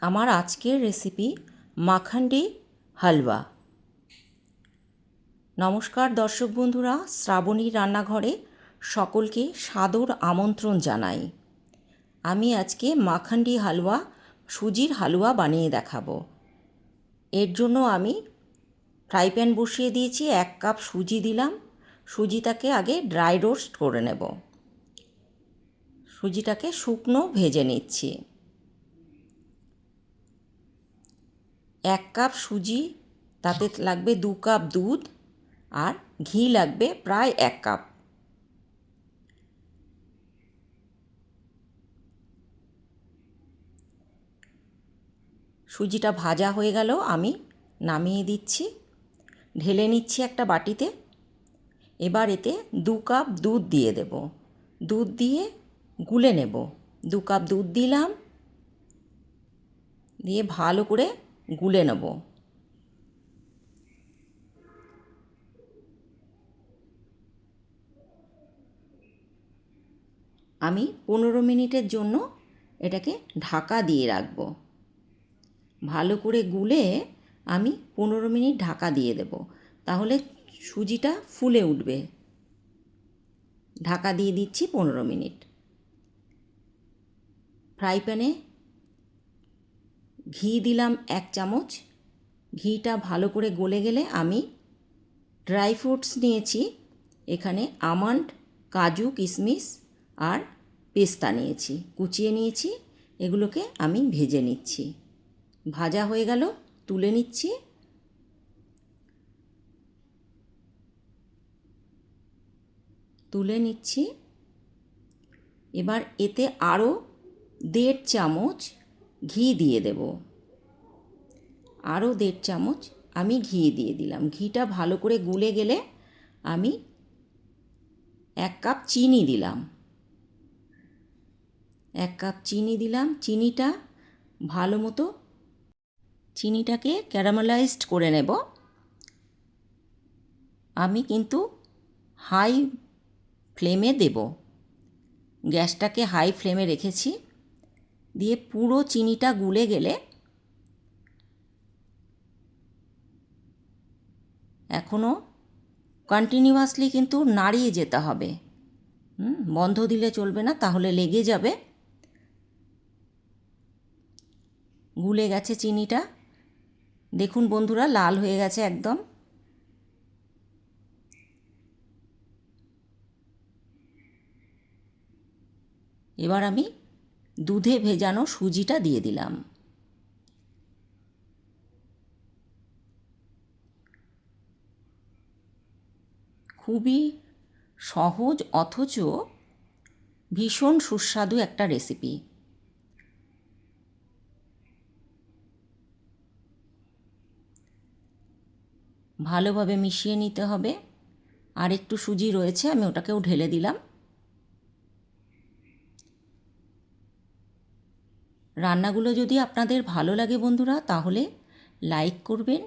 আমার আজকের রেসিপি মাখান্ডি হালুয়া নমস্কার দর্শক বন্ধুরা শ্রাবণীর রান্নাঘরে সকলকে সাদর আমন্ত্রণ জানাই। আমি আজকে মাখান্ডি হালুয়া সুজির হালুয়া বানিয়ে দেখাবো। এর জন্য আমি ফ্রাই প্যান বসিয়ে দিয়েছি, এক কাপ সুজি দিলাম। সুজিটাকে আগে ড্রাই রোস্ট করে নেব। সুজিটাকে শুকনো ভেজে নিচ্ছি। এক কাপ সুজি, তাতে লাগবে দু কাপ দুধ আর ঘি লাগবে প্রায় এক কাপ। সুজিটা ভাজা হয়ে গেল, আমি নামিয়ে দিচ্ছি। ঢেলে নিচ্ছি একটা বাটিতে। এবার এতে দু কাপ দুধ দিয়ে দেব। দুধ দিয়ে গুলে নেব। দু কাপ দুধ দিলাম। দিয়ে ভালো করে গুলে নেব। আমি পনেরো মিনিটের জন্য এটাকে ঢাকা দিয়ে রাখব। ভালো করে গুলে আমি পনেরো মিনিট ঢাকা দিয়ে দেব। তাহলে সুজিটা ফুলে উঠবে। ঢাকা দিয়ে দিচ্ছি পনেরো মিনিট। ফ্রাই প্যানে ঘি দিলাম এক চামচ। ঘিটা ভালো করে গলে গেলে আমি ড্রাই ফ্রুটস নিয়েছি। এখানে আমন্ড, কাজু কিশমিশ আর পেস্তা নিয়েছি। কুচিয়ে নিয়েছি। এগুলোকে আমি ভেজে নিচ্ছি। ভাজা হয়ে গেল, তুলে নিচ্ছি। তুলে নিচ্ছি। এবার এতে আরও দেড় চামচ ঘি দিয়ে দেব। আরও দেড় চামচ আমি ঘি দিয়ে দিলাম। ঘিটা ভালো করে গুলে গেলে আমি এক কাপ চিনি দিলাম। এক কাপ চিনি দিলাম। চিনিটা ভালো মতো চিনিটাকে ক্যারামেলাইজড করে নেব। আমি কিন্তু হাই ফ্লেমে দেব। গ্যাসটাকে হাই ফ্লেমে রেখেছি। দিয়ে পুরো চিনিটা গুলে গেলে এখনও কন্টিনিউয়াসলি কিন্তু নাড়িয়ে যেতে হবে। বন্ধ দিলে চলবে না, তাহলে লেগে যাবে। গুলে গেছে চিনিটা। দেখুন বন্ধুরা, লাল হয়ে গেছে একদম। এবার আমি দুধে ভেজানো সুজিটা দিয়ে দিলাম। খুবই সহজ অথচ ভীষণ সুস্বাদু একটা রেসিপি। ভালোভাবে মিশিয়ে নিতে হবে। আর একটু সুজি রয়েছে, আমি ওটাকেও ঢেলে দিলাম। রান্নাগুলো যদি আপনাদের ভালো লাগে বন্ধুরা, তাহলে লাইক করবেন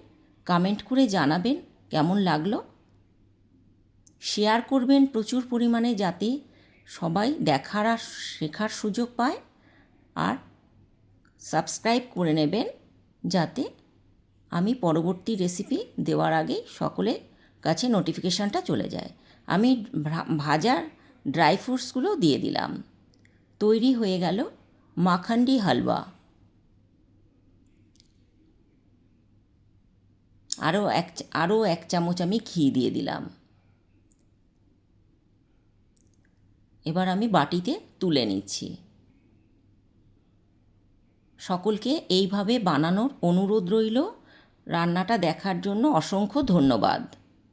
কমেন্ট করে জানাবেন কেমন লাগল। শেয়ার করবেন প্রচুর পরিমাণে যাতে সবাই দেখার আর শেখার সুযোগ পায়, আর সাবস্ক্রাইব করে নেবেন যাতে আমি পরবর্তী রেসিপি দেওয়ার আগেই সকলের কাছে নোটিফিকেশানটা চলে যায়। আমি ভাজার ড্রাই ফ্রুটসগুলো দিয়ে দিলাম। তৈরি হয়ে গেল মাখান্ডি হালুয়া। আরও এক আরও এক চামচ আমি ঘি দিয়ে দিলাম। এবার আমি বাটিতে তুলে নিচ্ছি। সকলকে এইভাবে বানানোর অনুরোধ রইল। রান্নাটা দেখার জন্য অসংখ্য ধন্যবাদ।